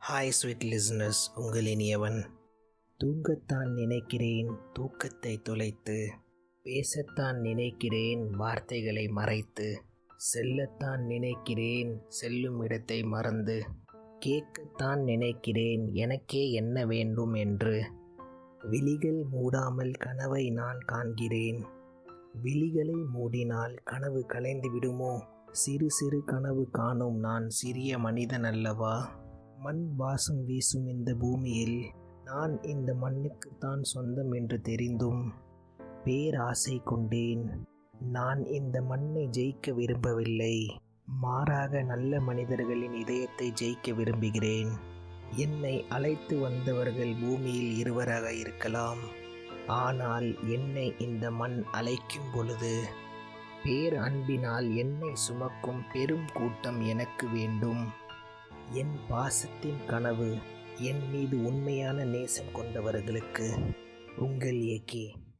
Hi sweet listeners உங்கள் இனியவன். தூங்கத்தான் நினைக்கிறேன் தூக்கத்தை தொலைத்து. பேசத்தான் நினைக்கிறேன் வார்த்தைகளை மறைத்து. செல்லத்தான் நினைக்கிறேன் செல்லும் இடத்தை மறந்து. கேட்கத்தான் நினைக்கிறேன் எனக்கே என்ன வேண்டும் என்று. விழிகள் மூடாமல் கனவை நான் காண்கிறேன். விழிகளை மூடினால் கனவு கலைந்து விடுமோ? சிறு சிறு கனவு காணும் நான் சிறிய மனிதன் அல்லவா? மண் வாசம் வீசும் இந்த பூமியில் நான் இந்த மண்ணுக்குத்தான் சொந்தம் என்று தெரிந்தும் பேராசை கொண்டேன். நான் இந்த மண்ணை ஜெயிக்க விரும்பவில்லை. மாறாக நல்ல மனிதர்களின் இதயத்தை ஜெயிக்க விரும்புகிறேன். என்னை அழைத்து வந்தவர்கள் பூமியில் இருவராக இருக்கலாம். ஆனால் என்னை இந்த மண் அழைக்கும் பொழுது பேர் அன்பினால் என்னை சுமக்கும் பெரும் கூட்டம் எனக்கு வேண்டும். என் பாசத்தின் கனவு என் மீது உண்மையான நேசம் கொண்டவர்களுக்கு உங்கள் ஏகே.